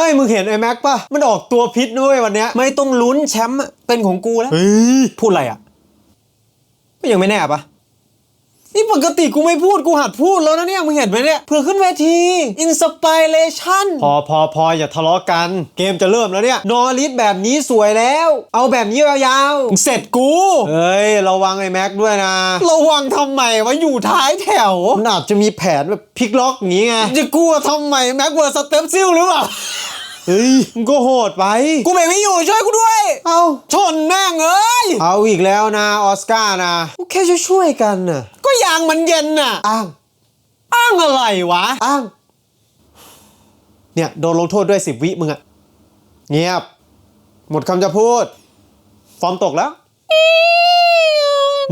เฮ้ยมึงเห็นไอ้แม็กป่ะ มันออกตัวพิษนะเว้ยวันเนี้ย ไม่ต้องลุ้นแชมป์อะเป็นของกูแล้ว เฮ้ย พูดอะไรอะก็ยังไม่แน่ปะนี่ปกติกูไม่พูดกูหัดพูดแล้วนะเนี่ยมึงเห็นไหมเนี่ยเผื่อขึ้นเวทีอินสปิเรชันพอพอพออย่าทะเลาะกัน เกมจะเริ่มแล้วเนี่ย นอริสแบบนี้สวยแล้ว เอาแบบนี้ยาวๆ เสร็จกู เฮ้ย ระวังไอ้แม็กด้วยนะ ระวังทำไมวะอยู่ท้ายแถวมันอาจจะมีแผนแบบพลิกล็อกอย่างงี้ไงจะกลัวทำไมแม็กเวอร์สเต็ปซิลหรือเปล่า เฮ้ยมึงก็โหดไป กูไม่อยู่ช่วยกูด้วย เอาชนแม่งเอ้ย เอาอีกแล้วนะออสการ์นะกูแค่ช่วยๆกันน่ะ ก็ยางมันเย็นน่ะ อ้าง อ้างอะไรวะ อ้าง เนี่ยโดนลงโทษด้วยสิบวิมึงอะเงียบ หมดคำจะพูด ฟอร์มตกแล้ว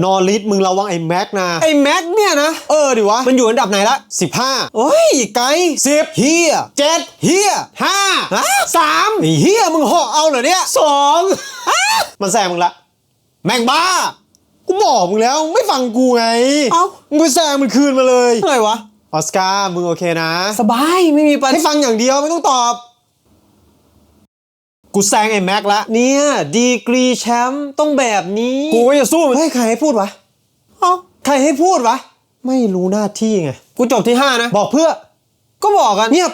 นอริสมึงระวังไอ้แม็กนะ ไอ้แม็กเนี่ยนะ เออดิวะ มันอยู่อันดับไหนละสิบห้าโอ้ย ไกลสิบเฮียเจ็ดเฮียห้าสามไอ้เฮียมึงเหาะเอาเหรอเนี่ยสองมันแซงมึงละ แม่งบ้า กูบอกมึงแล้วไม่ฟังกูไง เอ้า มึงไปแซงมันคืนมาเลยอะไรวะ ออสการ์มึงโอเคนะ สบายไม่มีปัญให้หาฟังอย่างเดียวไม่ต้องตอบ กูแซงไอ้แม็กละเนี่ยดีกรีแชมป์ต้องแบบนี้ กูก็จะสู้มันเฮ้ยใครให้พูดวะเอ้าใครให้พูดวะ ไม่รู้หน้าที่ไง กูจบที่ 5 นะ บอกเพื่อ ก็บอกกันเงียบ